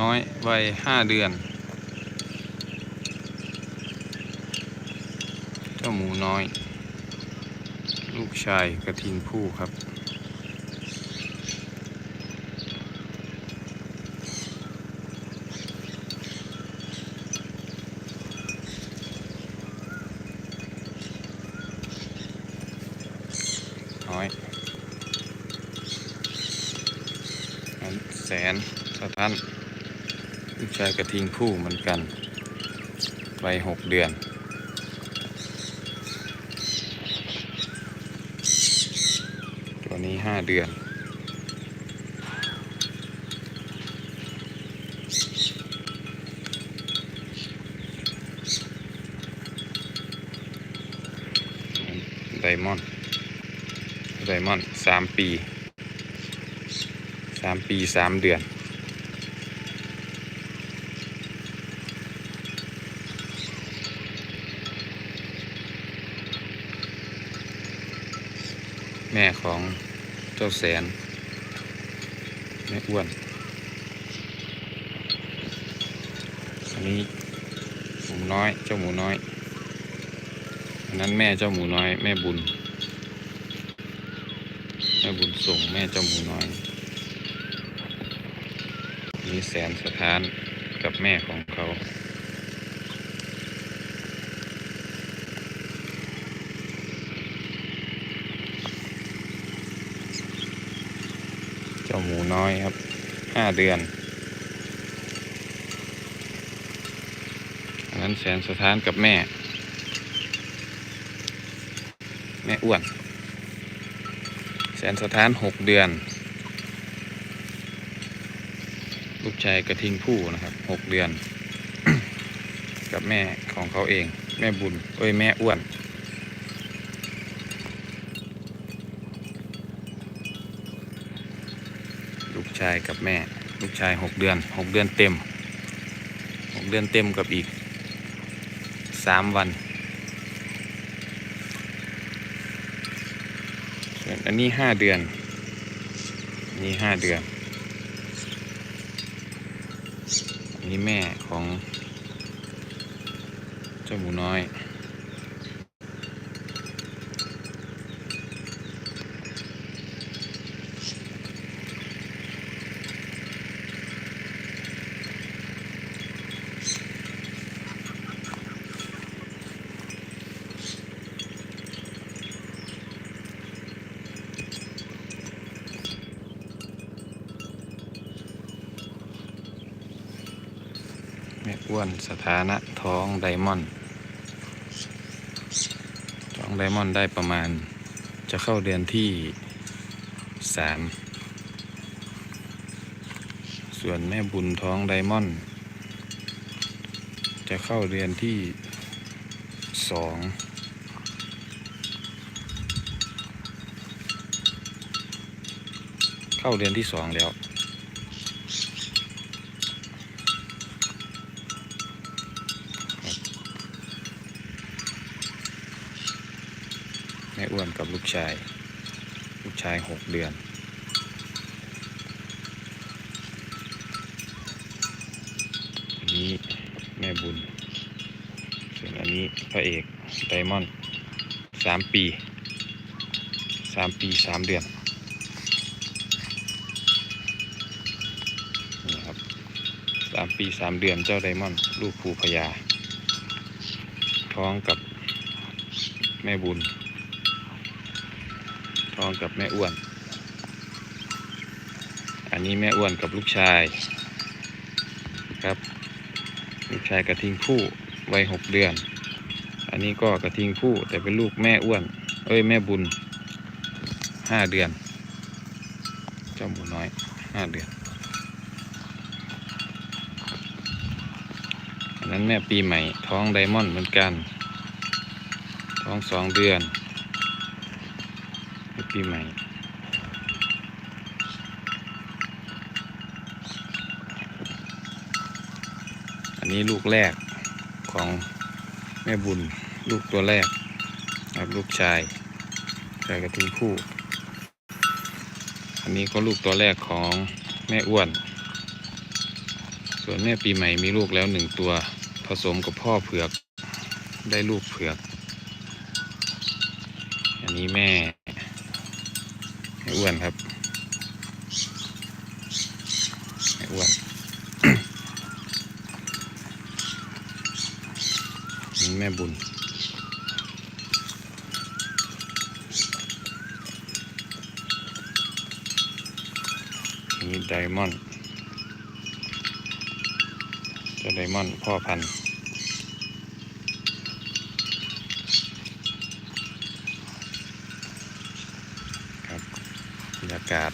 น้อยวัยห้าเดือน เจ้าหมูน้อย ลูกชายกระทิงผู้ครับน้อยแสนสะท้าน ลูกชายกระทิงผู้เหมือนกันวัยหกเดือน ตัวนี้ห้าเดือน ไดมอนด์ไดมอนด์สามปีสามปีสามเดือน แม่ของเจ้าแสน แม่อ้วน อันนี้หมูน้อยเจ้าหมูน้อย อันนั้นแม่เจ้าหมูน้อย แม่บุญ แม่บุญส่งแม่เจ้าหมูน้อยมีแสนสถานกับแม่ของเขา เจ้าหมู น้อยครับห้าเดือนอันนั้นแสนสถานกับแม่ แม่อ้วน แสนสถานหกเดือน ลูกชายกระทิงผู้นะครับหกเดือน กับแม่ของเขาเอง แม่บุญ เอ้ย แม่อ้วน ชายกับแม่ ลูกชายหกเดือนหกเดือนเต็มหกเดือนเต็มกับอีกสามวัน ส่วนอันนี้ห้าเดือนอันนี้ห้าเดือนอันนี้แม่ของเจ้าหมูน้อย แม่ อ้วนสถานะท้องไดมอนด์ท้องไดมอนด์ได้ประมาณจะเข้าเดือนที่สามส่วนแม่บุญท้องไดมอนด์จะเข้าเดือนที่สองเข้าเดือนที่สองแล้ว อ้วนกับลูกชาย ลูกชายหกเดือน อันนี้แม่บุญ ส่วนอันนี้พระเอกไดมอนด์สามปีสามปีสามเดือนนี่ครับสามปีสามเดือนเจ้าไดมอนด์ลูกภูพญาท้องกับแม่บุญ ท้องกับแม่อ้วน อันนี้แม่อ้วนกับลูกชายครับ ลูกชายกระทิงผู้วัยหกเดือน อันนี้ก็กระทิงผู้แต่เป็นลูกแม่อ้วน เอ้ยแม่บุญห้าเดือน เจ้าหมูน้อยห้าเดือน อันนั้นแม่ปีใหม่ท้องไดมอนด์เหมือนกัน ท้องสองเดือน ปีใหม่อันนี้ลูกแรกของแม่บุญ ลูกตัวแรกครับลูกชายชายกระทิงคู่อันนี้ก็ลูกตัวแรกของแม่อ้วน ส่วนแม่ปีใหม่มีลูกแล้วหนึ่งตัว ผสมกับพ่อเผือกได้ลูกเผือก อันนี้แม่ อ้วนครับแม่อ้วนนี่แม่บุญนี่ไดมอนด์เจ้าไดมอนด์พ่อพันธุ์ครับบรรยากาศ